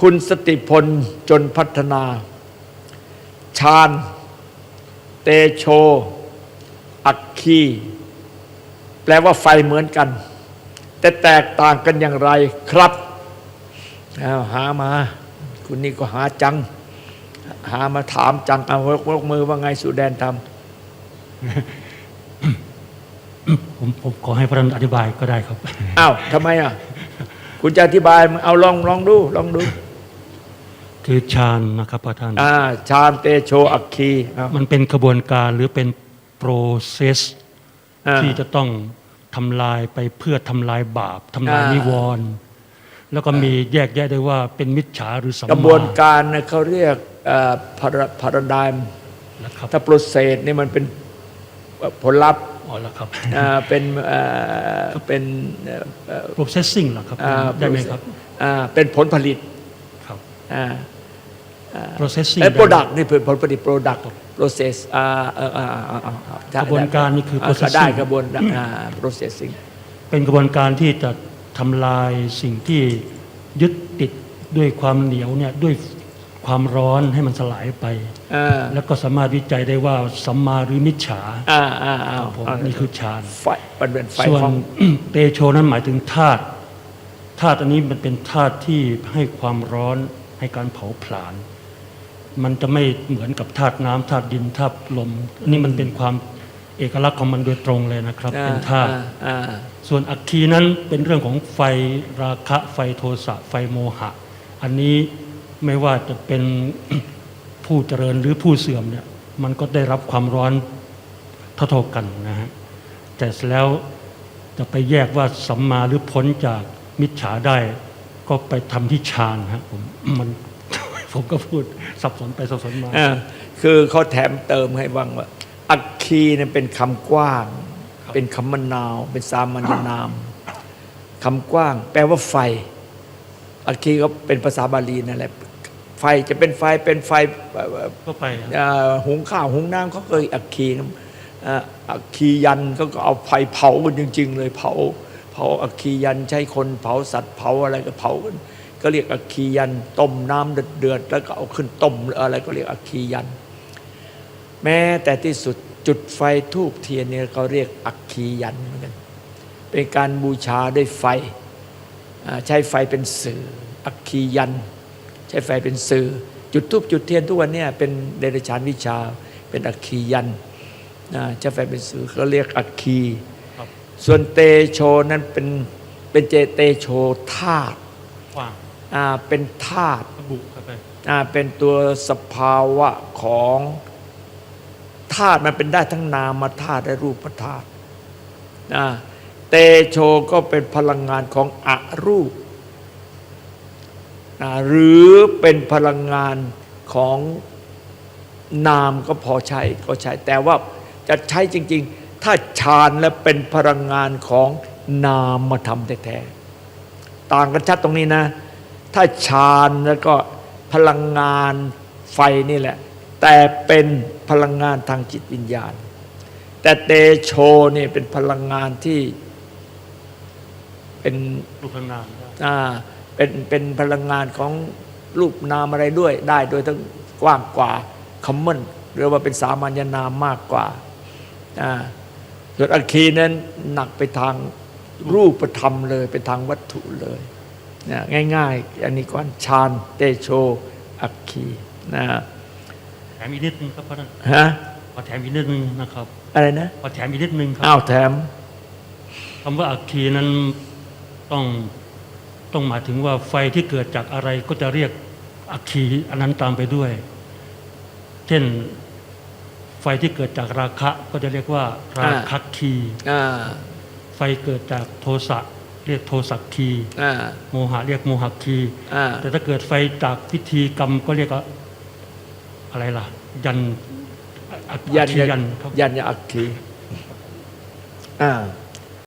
คุณสติพลจนพัฒนาชาญเตโช อัคคี แปลว่าไฟเหมือนกัน แต่แตกต่างกันอย่างไรครับเอาหามา คุณนี่ก็หาจัง หามาถามจังเอายกมือว่าไงสุแดนทผมผมขอให้พระท่านอธิบายก็ได้ครับำอ้าวทำไมอะ คุณจะอธิบาย เอาลองลองดู ลองดู คือฌานนะครับพระท่านอ่าชาญเตโชอัคคีเอามันเป็นกระบวนการหรือเป็น process อ่า ที่จะต้องทำลายไปเพื่อทำลายบาปทำลายอ่านิ นิวรณ์แล้วก็มีแยกแยะได้ว่าเป็นมิจฉาหรือสัมกระบมาวนการเนี่ยเขาเรียกพาราดามนะครับถ้าโปรเซสนี่มันเป็นผลลัพธ์อ๋อแล้วครับ อ่าเป็นเอ่อเป็นเอ่อเอ่อ processing เหรอครับอ่า ได้ไหมครับ อ่าเป็นผลผลิตครับอ่า processing ไอ้ได้โปรดักต์นี่เป็นผลผลิตโปรดักต์ process อ่าเอ่ออ่าอ่าอ่าอ่ากระบวนการนี่คือก็ได้ processing กระบวนอ่า processing เป็นกระบวนการที่จะทำลายสิ่งที่ยึดติดด้วยความเหนียวเนี่ยด้วยความร้อนให้มันสลายไปอ่าแล้วก็สามารถวิจัยได้ว่าสัมมาหรือมิจฉาอ่าอ่าอ่าครับผมอ่านี่คือฌานไฟมันเป็นไฟส่วนของเตโชนั้นหมายถึงธาตุธาตุอันนี้มันเป็นธาตุที่ให้ความร้อน ให้การเผาผลาญมันจะไม่เหมือนกับธาตุน้ำธาตุดินธาตุลมอันนี้มันเป็นความเอกลักษณ์ของมันโดยตรงเลยนะครับอ่าเป็นธาตุอ่าอ่าส่วนอัคคีนั้นเป็นเรื่องของไฟราคะไฟโทสะไฟโมหะ อันนี้ไม่ว่าจะเป็นผู้เจริญหรือผู้เสื่อมเนี่ยมันก็ได้รับความร้อนเท่าๆกันนะฮะแต่แล้วจะไปแยกว่าสัมมาหรือพ้นจากมิจฉาได้ ก็ไปทำที่ฌานฮะผมมันผมก็พูดสับสนไปสับสนมาอ่าคือเขาแถมเติมให้บ้างว่า อัคคีเนี่ยเป็นคำกว้าง เป็นคำมนาว เป็นสามัญนามคำกว้าง แปลว่าไฟ อัคคีก็เป็นภาษาบาลีนั่นแหละไฟจะเป็นไฟเป็นไฟเอ่อก็ไปฮะเอ่อหุงข้าวหุงน้ำเขาก็อัคคีนะเอ่ออัคคียันเขาก็เอาไฟเผากันจริง ๆ เลยเผาเผาอัคคียันใช้คนเผาสัตว์เผาอะไรก็เผากันก็เรียกอัคคียันต้มน้ำเดือดๆแล้วก็เอาขึ้นต้มหรืออะไรก็เรียกอัคคียัน แม้แต่ที่สุดจุดไฟทูบเทียนเนี่ยเขาเรียกอัคคียันเหมือนกันเป็นการบูชาด้วยไฟใช้ไฟเป็นสื่อ อัคคียัน ใช้ไฟเป็นสื่อ จุดทูบจุดเทียนทุกวันเนี่ยเป็นเดรัจฉานวิชาเป็นอัคคียันใช้ไฟเป็นสื่อเขาเรียกอัคคี ส่วนเตโชนั้นเป็นเป็นเจเตโชธาตุกว้างอ่าเป็นธาตุระบุเข้าไปอ่าเป็นตัวสภาวะของธาตุมันเป็นได้ทั้งนามธาตุและรูปธาตุอ่าเตโชก็เป็นพลังงานของอรูปอ่าหรือเป็นพลังงานของนามก็พอใช้ก็ใช้ แต่ว่าจะใช้จริง ๆ ถ้าฌานแล้วเป็นพลังงานของนามมาทำแท้ๆต่างกันชัดตรงนี้นะ ถ้าฌานแล้วก็พลังงานไฟนี่แหละ แต่เป็นพลังงานทางจิตวิญญาณ แต่เตโชนี่เป็นพลังงานที่เป็นรูปนามได้อ่าเป็นเป็นพลังงานของรูปนามอะไรด้วยได้โดยทั้งกว้างกว่าคอมมอนหรือว่าเป็นสามัญนามมากกว่าอ่า ส่วนอัคคีนั้นหนักไปทางรูปธรรมเลยเป็นทางวัตถุเลยนะง่ายๆ อันนี้ก่อนฌานเตโชอัคคีนะแถมอีกนิดนึงครับพระท่านฮะขอแถมอีกนิดนึงนะครับ อะไรนะขอแถมอีกนิดนึงครับอ้าวแถมคำว่าอัคคีนั้นต้องต้องหมายถึงว่าไฟที่เกิดจากอะไรก็จะเรียกอัคคีอันนั้นตามไปด้วย เช่น ไฟที่เกิดจากราคะก็จะเรียกว่า ราคะคีอ่าไฟเกิดจากโทสะเรียกโทสักคีอ่าโมหะเรียกโมหคีอ่าแต่ถ้าเกิดไฟจากพิธีกรรมก็เรียกว่าอะไรล่ะ ยันอัคยันคียันครับยันยาอัคคีอ่า